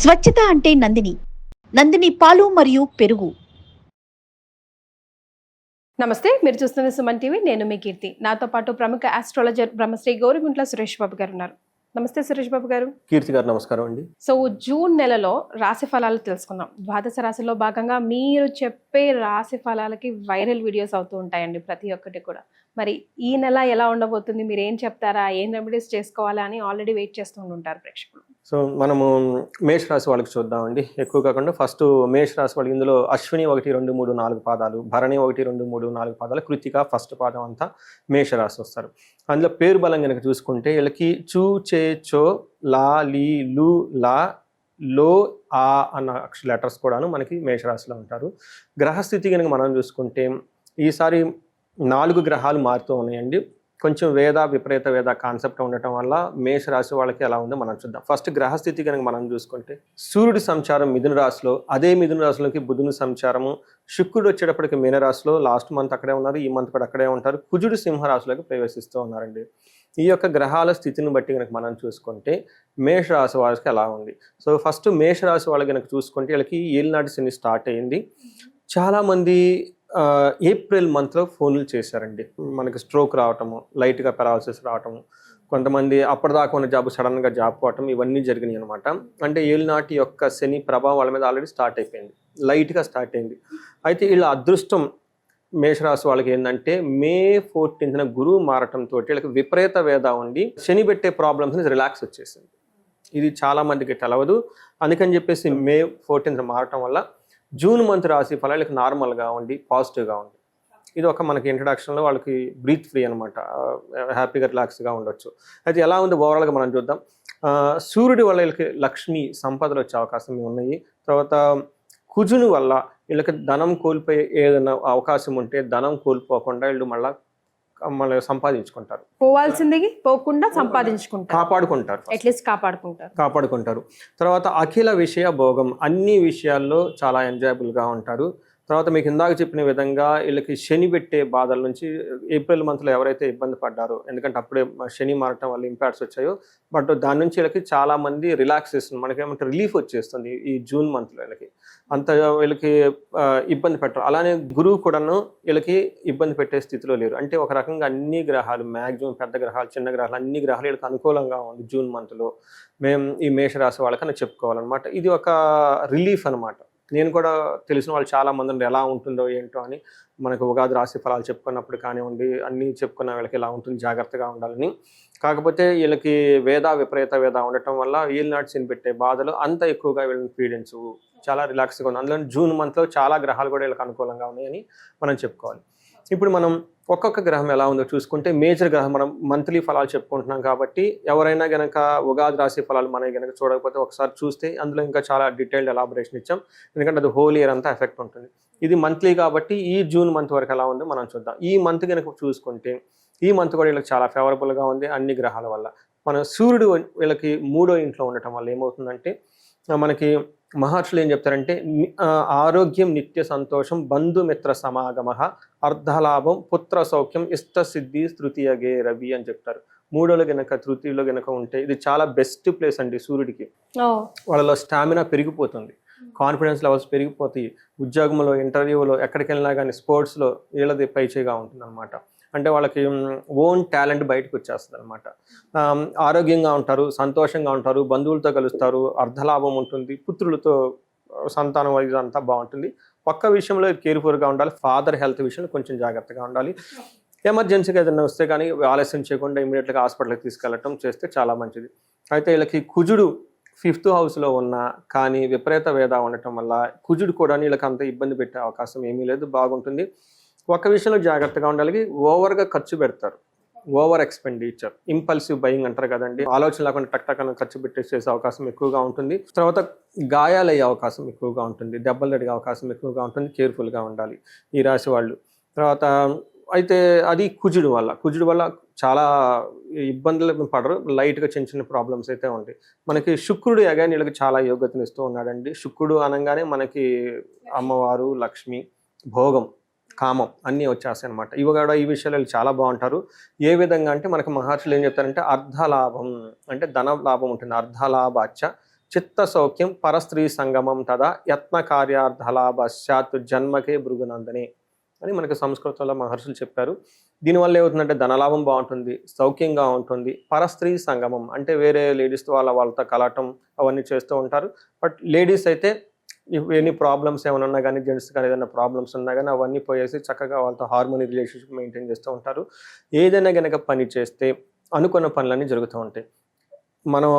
స్వచ్ఛత అంటే నందిని. నందిని పాలు మరియు పెరుగు. నమస్తే మీరు చూస్తున్న సుమన్ టీవీ నేను మీ కీర్తి. నాతో పాటు ప్రముఖ ఆస్ట్రాలజర్ బ్రహ్మశ్రీ గౌరిగుంట్ల సురేష్ బాబు గారు ఉన్నారు. నమస్తే సురేష్ బాబు గారు. కీర్తి గారు నమస్కారం అండి. సో జూన్ నెలలో రాశి ఫలాలు తెలుసుకుందాం. ద్వాదశ రాశిలో భాగంగా మీరు చెప్పే రాశి ఫలాలకి వైరల్ వీడియోస్ అవుతూ ఉంటాయండి ప్రతి ఒక్కటి కూడా. మరి ఈ నెల ఎలా ఉండబోతుంది? మీరు ఏం చెప్తారా? ఏం రెమెడీస్ చేసుకోవాలా అని ఆల్రెడీ వెయిట్ చేస్తూ ఉంటారు ప్రేక్షకులు. సో మనము మేషరాశి వాళ్ళకి చూద్దామండి. ఎక్కువ కాకుండా ఫస్ట్ మేష రాశి వాళ్ళకి ఇందులో అశ్విని ఒకటి రెండు మూడు నాలుగు పాదాలు భరణి ఒకటి రెండు మూడు నాలుగు పాదాలు కృతిక ఫస్ట్ పాదం అంతా మేషరాశి వస్తారు. అందులో పేరు బలం కనుక చూసుకుంటే వీళ్ళకి చూ చే చో లా లీ లు లా లో ఆ అన్న లెటర్స్ కూడాను మనకి మేషరాశిలో ఉంటారు. గ్రహస్థితి కనుక మనం చూసుకుంటే ఈసారి నాలుగు గ్రహాలు మారుతూ ఉన్నాయండి. కొంచెం వేద విపరీత వేద కాన్సెప్ట్ ఉండటం వల్ల మేషరాశి వాళ్ళకి ఎలా ఉందో మనం చూద్దాం. ఫస్ట్ గ్రహస్థితి కనుక మనం చూసుకుంటే సూర్యుడి సంచారం మిథున రాశిలో అదే మిథున రాశిలోకి బుధుని సంచారము శుక్రుడు వచ్చేటప్పటికి మీనరాశిలో లాస్ట్ మంత్ అక్కడే ఉన్నారు ఈ మంత్ కూడా అక్కడే ఉంటారు కుజుడు సింహరాశిలోకి ప్రవేశిస్తూ ఉన్నారండి. ఈ యొక్క గ్రహాల స్థితిని బట్టి కనుక మనం చూసుకుంటే మేషరాశి వాళ్ళకి ఎలా ఉంది? సో ఫస్ట్ మేషరాశి వాళ్ళు కనుక చూసుకుంటే వీళ్ళకి ఏలినాటి శని స్టార్ట్ అయింది చాలామంది ఏప్రిల్ మంత్లో ఫోన్లు చేశారండి. మనకి స్ట్రోక్ రావటము లైట్గా పెరాలసిస్ రావటము కొంతమంది అప్పటిదాకా ఉన్న జాబ్ సడన్గా జాబ్ పోవటం ఇవన్నీ జరిగినాయి అనమాట అంటే ఏలినాటి యొక్క శని ప్రభావం వాళ్ళ మీద ఆల్రెడీ స్టార్ట్ అయిపోయింది. లైట్గా స్టార్ట్ అయింది. అయితే వీళ్ళ అదృష్టం మేషరాశి వాళ్ళకి ఏంటంటే మే ఫోర్టీన్త్న గురువు మారటంతో వీళ్ళకి విపరీత వేద ఉండి శని పెట్టే ప్రాబ్లమ్స్ రిలాక్స్ వచ్చేసింది. ఇది చాలామందికి తెలవదు. అందుకని చెప్పేసి మే ఫోర్టీన్త్ మారటం వల్ల జూన్ మంత్ రాశి ఫలాలకు నార్మల్గా ఉండి పాజిటివ్గా ఉంది ఇది ఒక మనకి ఇంట్రడక్షన్లో వాళ్ళకి బ్రీత్ ఫ్రీ అనమాట హ్యాపీగా రిలాక్స్గా ఉండొచ్చు. అయితే ఎలా ఉంది? ఓవరాల్గా మనం చూద్దాం. సూర్యుడి వల్ల వీళ్ళకి లక్ష్మి సంపదలు వచ్చే అవకాశం ఉన్నాయి. తర్వాత కుజుని వల్ల వీళ్ళకి ధనం కోల్పోయే ఏదైనా అవకాశం ఉంటే ధనం కోల్పోకుండా వీళ్ళు మళ్ళీ మళ్ళీ సంపాదించుకుంటారు. పోవాల్సింది పోకుండా సంపాదించుకుంటారు. కాపాడుకుంటారు అట్లీస్ట్ కాపాడుకుంటారు. కాపాడుకుంటారు. తర్వాత అఖిల విషయ భోగం అన్ని విషయాల్లో చాలా ఎంజాయబుల్గా ఉంటారు. తర్వాత మీకు ఇందాక చెప్పిన విధంగా వీళ్ళకి శని పెట్టే బాధల నుంచి ఏప్రిల్ మంత్లో ఎవరైతే ఇబ్బంది పడ్డారో ఎందుకంటే అప్పుడే శని మారటం వల్ల ఇంపాక్ట్స్ వచ్చాయో బట్ దాని నుంచి వీళ్ళకి చాలామంది రిలాక్సేషన్ మనకేమంటే రిలీఫ్ వచ్చేస్తుంది ఈ జూన్ మంత్లో వీళ్ళకి. అంత వీళ్ళకి ఇబ్బంది పెట్టరు. అలానే గురువు కూడాను వీళ్ళకి ఇబ్బంది పెట్టే స్థితిలో లేరు. అంటే ఒక రకంగా అన్ని గ్రహాలు మ్యాక్సిమం పెద్ద గ్రహాలు చిన్న గ్రహాలు అన్ని గ్రహాలు వీళ్ళకి అనుకూలంగా ఉంది జూన్ మంత్లో. మేము ఈ మేషరాశి వాళ్ళకని చెప్పుకోవాలన్నమాట. ఇది ఒక రిలీఫ్ అనమాట నేను కూడా తెలిసిన వాళ్ళు చాలా మంది ఎలా ఉంటుందో ఏంటో అని మనకు ఉగాది రాశి ఫలాలు చెప్పుకున్నప్పుడు కానివ్వండి అన్నీ చెప్పుకున్న వీళ్ళకి ఎలా ఉంటుంది జాగ్రత్తగా ఉండాలని. కాకపోతే వీళ్ళకి వేద విపరీత వేద ఉండటం వల్ల వీళ్ళు నాటి పెట్టే బాధలు అంత ఎక్కువగా వీళ్ళని పీడించు చాలా రిలాక్స్గా ఉంది అందులో జూన్ మంత్లో చాలా గ్రహాలు కూడా వీళ్ళకి అనుకూలంగా ఉన్నాయని మనం చెప్పుకోవాలి. ఇప్పుడు మనం ఒక్కొక్క గ్రహం ఎలా ఉందో చూసుకుంటే మేజర్ గ్రహం మనం మంత్లీ ఫలాలు చెప్పుకుంటున్నాం కాబట్టి ఎవరైనా గనక ఉగాది రాశి ఫలాలు మనకి గనక చూడకపోతే ఒకసారి చూస్తే అందులో ఇంకా చాలా డీటెయిల్డ్ ఎలాబరేషన్ ఇచ్చాం. ఎందుకంటే అది హోల్ ఇయర్ అంతా ఎఫెక్ట్ ఉంటుంది. ఇది మంత్లీ కాబట్టి ఈ జూన్ మంత్ వరకు ఎలా ఉందో మనం చూద్దాం. ఈ మంత్ కనుక చూసుకుంటే ఈ మంత్ కూడా వీళ్ళకి చాలా ఫేవరబుల్గా ఉంది అన్ని గ్రహాల వల్ల. మన సూర్యుడు వీళ్ళకి మూడో ఇంట్లో ఉండటం వల్ల ఏమవుతుందంటే మనకి మహర్షులు ఏం చెప్తారంటే ఆరోగ్యం నిత్య సంతోషం బంధుమిత్ర సమాగమ అర్ధలాభం పుత్ర సౌఖ్యం ఇష్ట సిద్ధి తృతీయగే రవి అని చెప్తారు. మూడోలో గనక తృతీయలో గనక ఉంటే ఇది చాలా బెస్ట్ ప్లేస్ అండి సూర్యుడికి. వాళ్ళలో స్టామినా పెరిగిపోతుంది. కాన్ఫిడెన్స్ లెవెల్స్ పెరిగిపోతాయి. ఉద్యోగంలో ఇంటర్వ్యూలో ఎక్కడికి వెళ్ళినా కానీ స్పోర్ట్స్లో వీళ్ళది పైచేగా ఉంటుంది అనమాట అంటే వాళ్ళకి ఓన్ టాలెంట్ బయటకు వచ్చేస్తుంది అనమాట ఆరోగ్యంగా ఉంటారు సంతోషంగా ఉంటారు బంధువులతో కలుస్తారు అర్ధలాభం ఉంటుంది పుత్రులతో సంతానం వైద్యం అంతా బాగుంటుంది. ఒక్క విషయంలో కేర్ఫుల్గా ఉండాలి ఫాదర్ హెల్త్ విషయంలో కొంచెం జాగ్రత్తగా ఉండాలి. ఎమర్జెన్సీగా ఏదైనా వస్తే కానీ ఆలస్యం చేయకుండా ఇమీడియట్గా హాస్పిటల్కి తీసుకెళ్ళటం చేస్తే చాలా మంచిది. అయితే వీళ్ళకి కుజుడు ఫిఫ్త్ హౌస్లో ఉన్న కానీ విపరీత వేద ఉండటం వల్ల కుజుడు కూడా వీళ్ళకి అంత ఇబ్బంది పెట్టే అవకాశం ఏమీ లేదు బాగుంటుంది. ఒక విషయంలో జాగ్రత్తగా ఉండాలి. ఓవర్గా ఖర్చు పెడతారు. ఓవర్ ఎక్స్పెండిచర్ ఇంపల్సివ్ బయింగ్ అంటారు కదండి. ఆలోచన లేకుండా టక్ టక్ ఖర్చు పెట్టేసేసే అవకాశం ఎక్కువగా ఉంటుంది. తర్వాత గాయాలయ్యే అవకాశం ఎక్కువగా ఉంటుంది. దెబ్బలు తడిగే అవకాశం ఎక్కువగా ఉంటుంది. కేర్ఫుల్గా ఉండాలి ఈ రాశి వాళ్ళు. తర్వాత అయితే అది కుజుడు వల్ల. కుజుడు వల్ల చాలా ఇబ్బందులు పడరు. లైట్గా చిన్న చిన్న ప్రాబ్లమ్స్ అయితే ఉంటాయి. మనకి శుక్రుడు అగైన్ వీళ్ళకి చాలా యోగ్యతనిస్తూ ఉన్నాడండి. శుక్రుడు అనగానే మనకి అమ్మవారు లక్ష్మి భోగం. కామం అన్నీ వచ్చేస్తాయి అనమాట ఇవి కూడా ఈ విషయాలు చాలా బాగుంటారు. ఏ విధంగా అంటే మనకు మహర్షులు ఏం చెప్తారంటే అర్ధలాభం అంటే ధన లాభం ఉంటుంది. అర్ధలాభాచ చిత్త సౌఖ్యం పరస్త్రీ సంగమం తదా యత్న కార్యార్థలాభశ్చాత్ జన్మకే భృగునందని అని మనకి సంస్కృతంలో మహర్షులు చెప్పారు. దీనివల్ల ఏమవుతుందంటే ధనలాభం బాగుంటుంది సౌఖ్యంగా ఉంటుంది. పరస్త్రీ సంగమం అంటే వేరే లేడీస్ వాళ్ళ వాళ్ళతో కలటం అవన్నీ చేస్తూ ఉంటారు. బట్ లేడీస్ అయితే ఎన్ని ప్రాబ్లమ్స్ ఏమైనా ఉన్నా కానీ జెంట్స్ కానీ ఏదైనా ప్రాబ్లమ్స్ ఉన్నా కానీ అవన్నీ పోయేసి చక్కగా వాళ్ళతో హార్మోనీ రిలేషన్షిప్ మెయింటైన్ చేస్తూ ఉంటారు. ఏదైనా కనుక పని చేస్తే అనుకున్న పనులన్నీ జరుగుతూ ఉంటాయి. మనం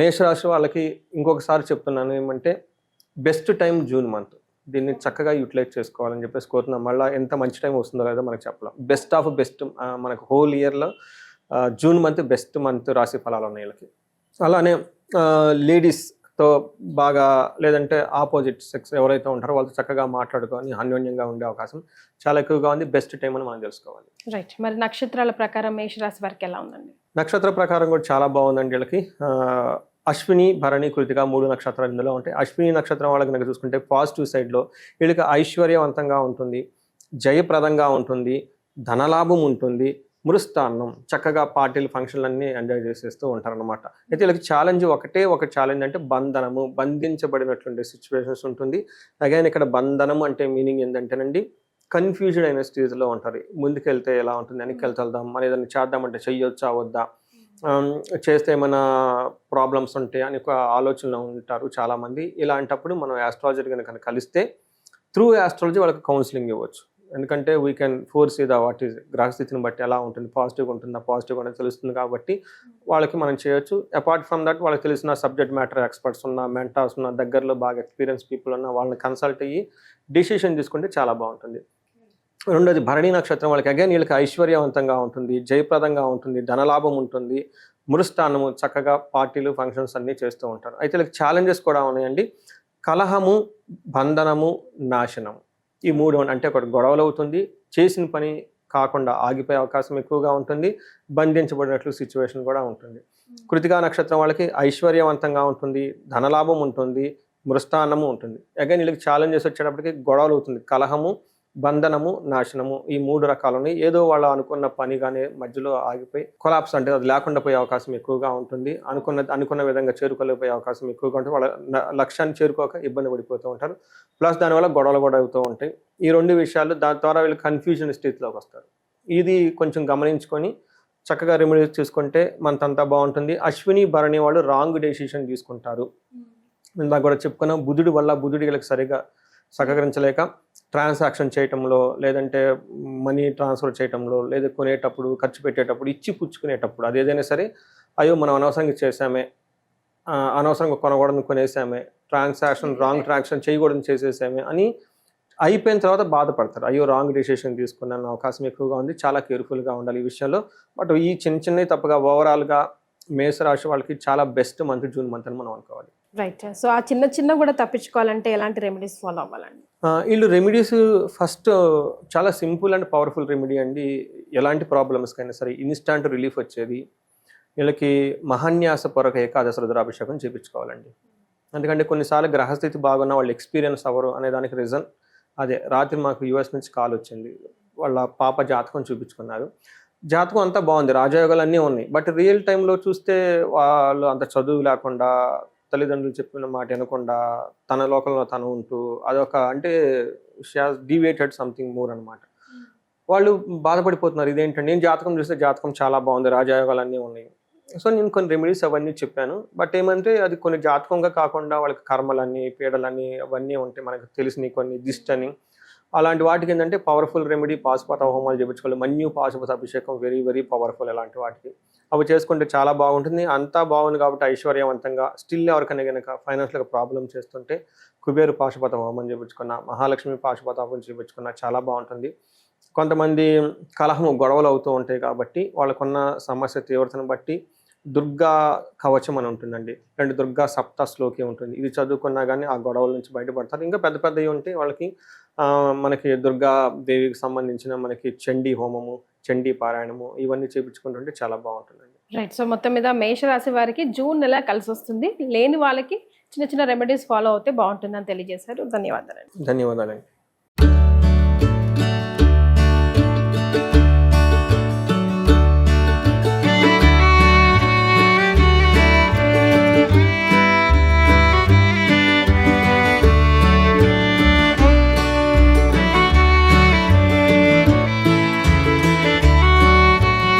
మేషరాశి వాళ్ళకి ఇంకొకసారి చెప్తున్నాను ఏమంటే బెస్ట్ టైం జూన్ మంత్. దీన్ని చక్కగా యూటిలైజ్ చేసుకోవాలని చెప్పేసి కోరుతున్నాం. మళ్ళీ ఎంత మంచి టైం వస్తుందో లేదో మనకు చెప్పలేం. బెస్ట్ ఆఫ్ బెస్ట్ మనకు హోల్ ఇయర్లో జూన్ మంత్ బెస్ట్ మంత్ రాశి ఫలాలు ఉన్నాయి వీళ్ళకి. అలానే లేడీస్ లేడీస్తో బాగా లేదంటే ఆపోజిట్ సెక్స్ ఎవరైతే ఉంటారో వాళ్ళతో చక్కగా మాట్లాడుకొని అన్యోన్యంగా ఉండే అవకాశం చాలా ఎక్కువగా ఉంది. బెస్ట్ టైం అని మనం తెలుసుకోవాలి. రైట్ మరి నక్షత్రాల ప్రకారం మేషరాశి వారికి ఎలా ఉందండి? నక్షత్ర ప్రకారం కూడా చాలా బాగుందండి వీళ్ళకి. అశ్విని భరణి కృతిక మూడు నక్షత్రాలు ఇందులో ఉంటాయి. అశ్విని నక్షత్రం వాళ్ళకి కనుక చూసుకుంటే పాజిటివ్ సైడ్లో వీళ్ళకి ఐశ్వర్యవంతంగా ఉంటుంది. జయప్రదంగా ఉంటుంది. ధనలాభం ఉంటుంది. మురుస్తాన్నం చక్కగా పార్టీలు ఫంక్షన్లు అన్నీ ఎంజాయ్ చేసేస్తూ ఉంటారనమాట అయితే వీళ్ళకి ఛాలెంజ్ ఒకటే ఒక ఛాలెంజ్ అంటే బంధనము బంధించబడినటువంటి సిచ్యువేషన్స్ ఉంటుంది. అగైన్ ఇక్కడ బంధనం అంటే మీనింగ్ ఏంటంటేనండి కన్ఫ్యూజన్ అయిన స్టేజ్లో ఉంటారు. ముందుకెళ్తే ఎలా ఉంటుంది వెనక్కి వెళ్దాం మన ఏదైనా చేద్దామంటే చెయ్యొచ్చా వద్దా? చేస్తే ఏమైనా ప్రాబ్లమ్స్ ఉంటాయి అని ఒక ఆలోచనలో ఉంటారు చాలామంది. ఇలాంటప్పుడు మనం ఆస్ట్రాలజీ కనుక కలిస్తే త్రూ యాస్ట్రాలజీ వాళ్ళకి కౌన్సిలింగ్ ఇవ్వచ్చు. ఎందుకంటే వీ కెన్ ఫోర్స్ ఇదా వాట్ ఈస్ గ్రహస్థితిని బట్టి ఎలా ఉంటుంది పాజిటివ్ ఉంటుందా పాజిటివ్ అనేది తెలుస్తుంది కాబట్టి వాళ్ళకి మనం చేయొచ్చు. అపార్ట్ ఫ్రమ్ దట్ వాళ్ళకి తెలిసిన సబ్జెక్ట్ మ్యాటర్ ఎక్స్పర్ట్స్ ఉన్న మెంటార్స్ ఉన్న దగ్గరలో బాగా ఎక్స్పీరియన్స్ పీపుల్ ఉన్న వాళ్ళని కన్సల్ట్ అయ్యి డిసిషన్ తీసుకుంటే చాలా బాగుంటుంది. రెండోది భరణి నక్షత్రం వాళ్ళకి అగైన్ వీళ్ళకి ఐశ్వర్యవంతంగా ఉంటుంది జయప్రదంగా ఉంటుంది ధనలాభం ఉంటుంది మురుస్థానము చక్కగా పార్టీలు ఫంక్షన్స్ అన్నీ చేస్తూ ఉంటారు. అయితే వీళ్ళకి ఛాలెంజెస్ కూడా ఉన్నాయండి. కలహము బంధనము నాశనము. ఈ మూడు. అంటే ఒకటి గొడవలు అవుతుంది. చేసిన పని కాకుండా ఆగిపోయే అవకాశం ఎక్కువగా ఉంటుంది. బంధించబడినట్లు సిచ్యువేషన్ కూడా ఉంటుంది. కృతికా నక్షత్రం వాళ్ళకి ఐశ్వర్యవంతంగా ఉంటుంది. ధనలాభం ఉంటుంది. మృష్టాన్నము ఉంటుంది. అగైన్ వీళ్ళకి ఛాలెంజెస్ వచ్చేటప్పటికి గొడవలు అవుతుంది. కలహము బంధనము నాశనము ఈ మూడు రకాలు ఉన్నాయి. ఏదో వాళ్ళు అనుకున్న పని కానీ మధ్యలో ఆగిపోయి కొలాప్స్ అంటే అది లేకుండా పోయే అవకాశం ఎక్కువగా ఉంటుంది. అనుకున్న అనుకున్న విధంగా చేరుకోలేకపోయే అవకాశం ఎక్కువగా ఉంటుంది. వాళ్ళ లక్ష్యాన్ని చేరుకోక ఇబ్బంది పడిపోతూ ఉంటారు. ప్లస్ దానివల్ల గొడవలు కూడా అవుతూ ఉంటాయి. ఈ రెండు విషయాలు దాని ద్వారా వీళ్ళు కన్ఫ్యూజన్ స్థితిలోకి వస్తారు. ఇది కొంచెం గమనించుకొని చక్కగా రెమెడీస్ చూసుకుంటే మనతంతా బాగుంటుంది. అశ్విని భరణి వాళ్ళు రాంగ్ డెసిషన్ తీసుకుంటారు. ఇందాక కూడా చెప్పుకున్నాం. బుధుడి వల్ల బుధుడి వీళ్ళకి సరిగా సహకరించలేక ట్రాన్సాక్షన్ చేయటంలో లేదంటే మనీ ట్రాన్స్ఫర్ చేయటంలో లేదా కొనేటప్పుడు ఖర్చు పెట్టేటప్పుడు ఇచ్చి పుచ్చుకునేటప్పుడు అది ఏదైనా సరే అయ్యో మనం అనవసరంగా చేసామే అనవసరంగా కొనకూడదు కొనేసామే ట్రాన్సాక్షన్ రాంగ్ ట్రాన్సాక్షన్ చేయకూడదు చేసేసామే అని అయిపోయిన తర్వాత బాధపడతారు. అయ్యో రాంగ్ డెసిషన్ తీసుకున్నాను అవకాశం ఎక్కువగా ఉంది చాలా కేర్ఫుల్గా ఉండాలి ఈ విషయంలో. బట్ ఈ చిన్న చిన్నవి తప్పగా ఓవరాల్గా మేషరాశి వాళ్ళకి చాలా బెస్ట్ మంత్ జూన్ మంత్ అని మనం అనుకోవాలి. రైట్ సో ఆ చిన్న చిన్న కూడా తప్పించుకోవాలంటే ఎలాంటి రెమెడీస్ ఫాలో అవ్వాలండి? వీళ్ళు రెమెడీస్ ఫస్ట్ చాలా సింపుల్ అండ్ పవర్ఫుల్ రెమెడీ అండి. ఎలాంటి ప్రాబ్లమ్స్కి అయినా సరే ఇన్స్టాంట్ రిలీఫ్ వచ్చేది. వీళ్ళకి మహాన్యాస పొరక ఏకాదశ రుద్రాభిషేకం చేయించుకోవాలండి ఎందుకంటే కొన్నిసార్లు గ్రహస్థితి బాగున్న వాళ్ళు ఎక్స్పీరియన్స్ అవ్వరు అనే దానికి రీజన్ అదే రాత్రి మాకు యుఎస్ నుంచి కాల్ వచ్చింది. వాళ్ళ పాప జాతకం చూపించుకున్నారు. జాతకం అంతా బాగుంది. రాజయోగాలు అన్నీ ఉన్నాయి బట్ రియల్ టైంలో చూస్తే వాళ్ళు అంత చదువు లేకుండా తల్లిదండ్రులు చెప్పిన మాట వినకుండా తన లోకంలో తను ఉంటూ అదొక అంటే డివేటెడ్ సంథింగ్ మోర్ అనమాట వాళ్ళు బాధపడిపోతున్నారు ఇదేంటంటే నేను జాతకం చూస్తే జాతకం చాలా బాగుంది రాజయోగాలు అన్నీ ఉన్నాయి. సో నేను కొన్ని రెమెడీస్ అవన్నీ చెప్పాను. బట్ ఏమంటే అది కొన్ని జాతకంగా కాకుండా వాళ్ళకి కర్మలన్నీ పీడలని అవన్నీ ఉంటాయి మనకు తెలిసినవి కొన్ని దిష్టి అని అలాంటి వాటికి ఏంటంటే పవర్ఫుల్ రెమెడీ పాశుపత హోమాలు చేయించుకోవాలి మన్యు పాశుపత అభిషేకం వెరీ వెరీ పవర్ఫుల్ అలాంటి వాటికి. అవి చేసుకుంటే చాలా బాగుంటుంది. అంతా బాగుంది కాబట్టి ఐశ్వర్యవంతంగా స్టిల్ ఎవరికైనా కనుక ఫైనాన్షియల్గా ప్రాబ్లం చేస్తుంటే కుబేరు పాశుపత హోమం చేయించుకున్న మహాలక్ష్మి పాశుపత హోమం చేయించుకున్న చాలా బాగుంటుంది. కొంతమంది కలహము గొడవలు అవుతూ ఉంటాయి కాబట్టి వాళ్ళకున్న సమస్య తీవ్రతను బట్టి దుర్గా కవచం అని ఉంటుందండి. రెండు దుర్గా సప్త శ్లోకి ఉంటుంది. ఇది చదువుకున్నా కానీ ఆ గొడవల నుంచి బయటపడతారు. ఇంకా పెద్ద పెద్దవి ఉంటే వాళ్ళకి మనకి దుర్గా దేవికి సంబంధించిన మనకి చండీ హోమము చండీ పారాయణము ఇవన్నీ చేయించుకుంటుంటే చాలా బాగుంటుందండి. రైట్ సో మొత్తం మీద మేషరాశి వారికి జూన్ నెల కలిసి వస్తుంది. లేని వాళ్ళకి చిన్న చిన్న రెమెడీస్ ఫాలో అవుతే బాగుంటుందని తెలియజేశారు. ధన్యవాదాలు ధన్యవాదాలండి.